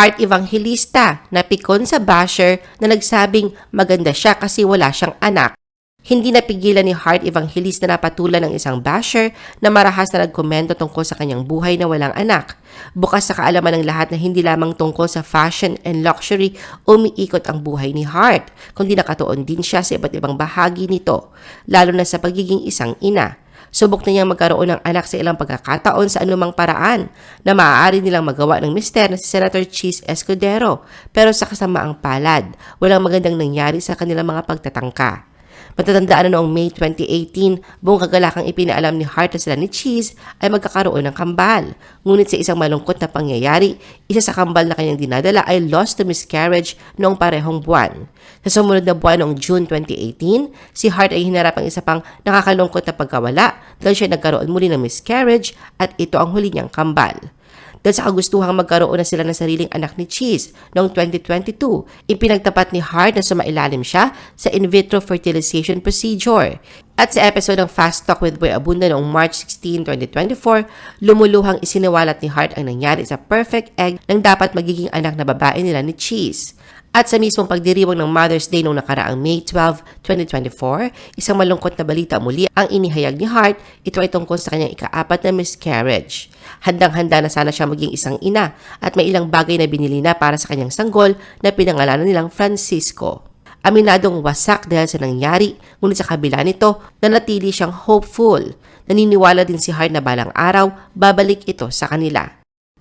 Heart Evangelista na pikon sa basher na nagsabing maganda siya kasi wala siyang anak. Hindi napigilan ni Heart Evangelista na patulan ng isang basher na marahas na nagkomento tungkol sa kanyang buhay na walang anak. Bukas sa kaalaman ng lahat na hindi lamang tungkol sa fashion and luxury umiikot ang buhay ni Heart, kundi nakatuon din siya sa iba't ibang bahagi nito, lalo na sa pagiging isang ina. Subok na niyang magkaroon ng anak sa ilang pagkakataon sa anumang paraan na maaari nilang magawa ng mister na si Senator Cheese Escudero. Pero sa kasamaang palad, walang magandang nangyari sa kanilang mga pagtatangka. Matatandaan na noong May 2018, buong kagalakang ipinaalam ni Hart na sila ni Cheese ay magkakaroon ng kambal. Ngunit sa isang malungkot na pangyayari, isa sa kambal na kanyang dinadala ay lost to miscarriage noong parehong buwan. Sa sumunod na buwan noong June 2018, si Hart ay hinarap ang isa pang nakakalungkot na pagkawala dahil siya nagkaroon muli ng miscarriage at ito ang huli niyang kambal. Dahil sa kagustuhang magkaroon na sila ng sariling anak ni Cheese noong 2022, ipinagtapat ni Hart na sumailalim siya sa in vitro fertilization procedure. At sa episode ng Fast Talk with Boy Abunda noong March 16, 2024, lumuluhang isiniwalat ni Hart ang nangyari sa perfect egg ng dapat magiging anak na babae nila ni Cheese. At sa mismong pagdiriwang ng Mother's Day noong nakaraang May 12, 2024, isang malungkot na balita muli ang inihayag ni Hart. Ito ay tungkol sa kanyang ikaapat na miscarriage. Handang-handa na sana siya maging isang ina at may ilang bagay na binili na para sa kanyang sanggol na pinangalanan nilang Francisco. Aminadong wasak dahil sa nangyari, ngunit sa kabila nito, nanatili siyang hopeful. Naniniwala din si Hart na balang araw, babalik ito sa kanila.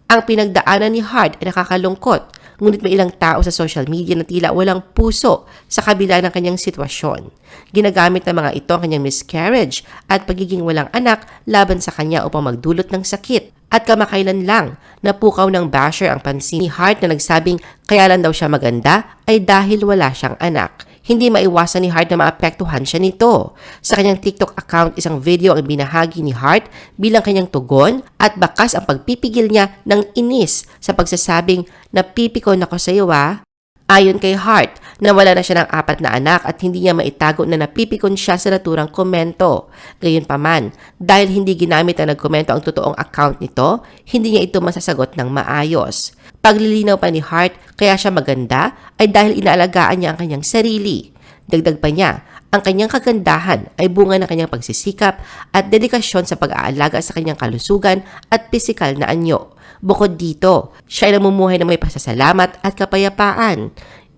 Ang pinagdaanan ni Hart ay nakakalungkot, ngunit may ilang tao sa social media na tila walang puso sa kabila ng kanyang sitwasyon. Ginagamit ng mga ito ang kanyang miscarriage at pagiging walang anak laban sa kanya upang magdulot ng sakit. At kamakailan lang, napukaw ng basher ang pansin ni Hart na nagsabing kaya lang daw siya maganda ay dahil wala siyang anak hindi maiwasan ni Hart na maapektuhan siya nito. Sa kanyang TikTok account, isang video ang binahagi ni Hart bilang kanyang tugon at bakas ang pagpipigil niya ng inis sa pagsasabing napipikon ako sa iyo ah. Ayon kay Hart, nawala na siya ng apat na anak at hindi niya maitago na napipikon siya sa naturang komento. Gayunpaman, dahil hindi ginamit na nagkomento ang totoong account nito, hindi niya ito masasagot ng maayos. Paglilinaw pa ni Hart kaya siya maganda ay dahil inaalagaan niya ang kanyang sarili. Dagdag pa niya, ang kanyang kagandahan ay bunga ng kanyang pagsisikap at dedikasyon sa pag-aalaga sa kanyang kalusugan at pisikal na anyo. Bukod dito, siya ay namumuhay na may pasasalamat at kapayapaan.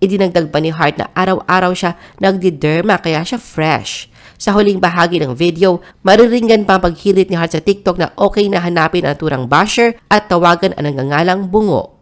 Idinagdag pa ni Hart na araw-araw siya nagdiderma kaya siya fresh. Sa huling bahagi ng video, mariringgan pa ang paghilit ni Hart sa TikTok na okay na hanapin ang turang basher at tawagan ang nangangalang bungo.